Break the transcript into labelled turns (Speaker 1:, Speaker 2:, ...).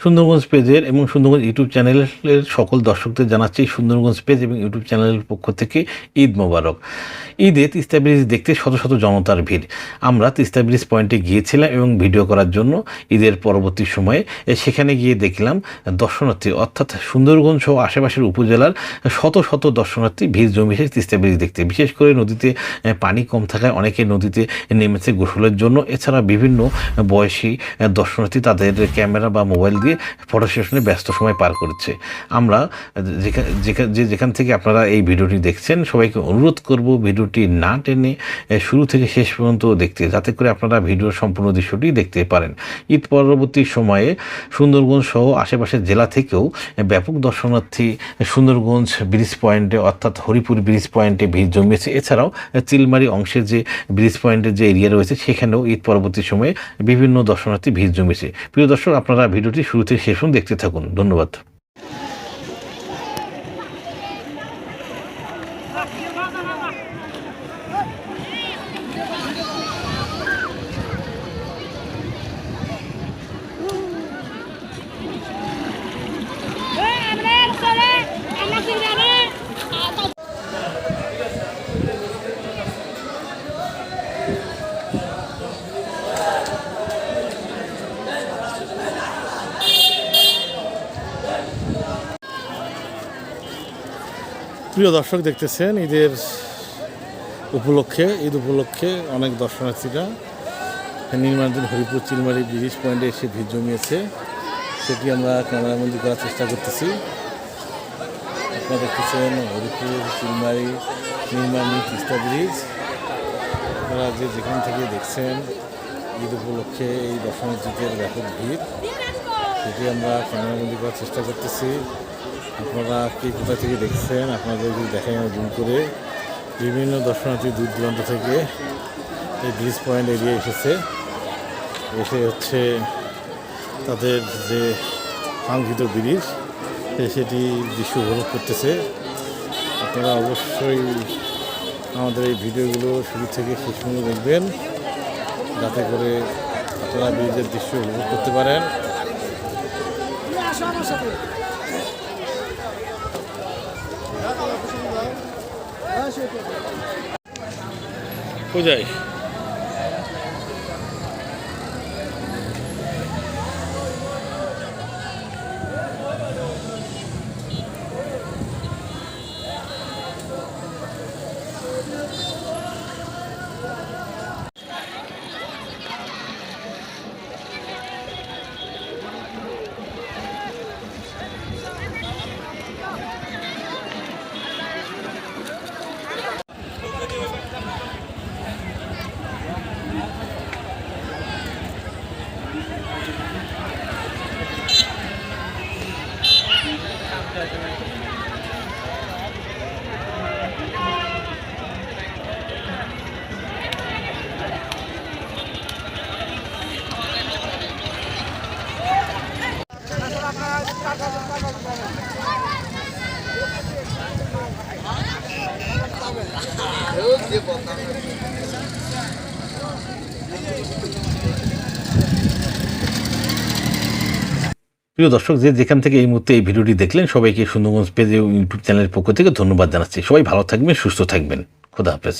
Speaker 1: সুন্দরগঞ্জ পেজের এবং সুন্দরগঞ্জ ইউটিউব চ্যানেলের সকল দর্শকদের জানাচ্ছি সুন্দরগঞ্জ পেজ এবং ইউটিউব চ্যানেলের পক্ষ থেকে ঈদ মোবারক। ঈদে তিস্তা ব্রিজ দেখতে শত শত জনতার ভিড়। আমরা তিস্তা ব্রিজ পয়েন্টে গিয়েছিলাম এবং ভিডিও করার জন্য ঈদের পরবর্তী সময়ে সেখানে গিয়ে দেখলাম দর্শনার্থী, অর্থাৎ সুন্দরগঞ্জ সহ আশেপাশের উপজেলার শত শত দর্শনার্থী ভিড় জমিয়েছে তিস্তা ব্রিজ দেখতে। বিশেষ করে নদীতে পানি কম থাকায় অনেকে নদীতে নেমেছে গোসলের জন্য। এছাড়া বিভিন্ন বয়সী দর্শনার্থী তাদের ক্যামেরা বা মোবাইল দিয়ে ফটো সেশনে ব্যস্ত সময় পার করেছে। আমরা যে যেখান থেকে আপনারা এই ভিডিওটি দেখছেন সবাইকে অনুরোধ করব ভিডিওটি না টেনে শুরু থেকে শেষ পর্যন্ত দেখতে, যাতে করে আপনারা ভিডিওর সম্পূর্ণ দৃশ্যটি দেখতে পারেন। ঈদ পরবর্তী সময়ে সুন্দরগঞ্জ সহ আশেপাশের জেলা থেকেও ব্যাপক দর্শনার্থী সুন্দরগঞ্জ ব্রিজ পয়েন্টে, অর্থাৎ হরিপুর ব্রিজ পয়েন্টে ভিড় জমিয়েছে এছাড়াও চিলমারি অংশের যে ব্রিজ পয়েন্টের যে এরিয়া রয়েছে, সেখানেও ঈদ পরবর্তী সময়ে বিভিন্ন দর্শনার্থী ভিড় জমেছে। প্রিয় দর্শক, আপনারা ভিডিওটি শুরু থেকে শেষ দেখতে থাকুন। ধন্যবাদ।
Speaker 2: প্রিয় দর্শক দেখতেছেন, ঈদের উপলক্ষে, ঈদ উপলক্ষে অনেক দর্শনার্থীরা নির্মাণাধীন হরিপুর চিলমারি ব্রিজ পয়েন্টে এসে ভিড় জমিয়েছে। সেটি আমরা ক্যামেরাবন্দি করার চেষ্টা করতেছি। আপনারা দেখতেছেন হরিপুর চিলমারি নির্মাণী তিস্তা ব্রিজ। আপনারা যে যেখান থেকে দেখছেন, ঈদ উপলক্ষে এই দর্শনার্থীদের ব্যাপক ভিড়। সেটি আমরা ক্যামেরাবন্দি করার চেষ্টা করতেছি। আপনারা কে কোথা থেকে দেখছেন? আপনাদের যদি দেখেন জুম করে। বিভিন্ন দর্শনার্থী দূর দূরান্ত থেকে এই ব্রিজ পয়েন্ট এরিয়া এসেছে। এসে হচ্ছে তাদের যে কাঙ্ক্ষিত ব্রিজ সেটি দৃশ্য উপভোগ করতেছে। আপনারা অবশ্যই আমাদের এই ভিডিওগুলো শুরু থেকে শেষ পর্যন্ত দেখবেন, যাতে করে আপনারা ব্রিজের দৃশ্য উপভোগ করতে পারেন। কোথায়?
Speaker 1: প্রিয় দর্শক, যে যেখান থেকে এই মুহূর্তে এই ভিডিওটি দেখলেন, সবাইকে সুন্দরগঞ্জ পেজ ইউটিউব চ্যানেলের পক্ষ থেকে ধন্যবাদ জানাচ্ছি। সবাই ভালো থাকবেন, সুস্থ থাকবেন। খোদা হাফেজ।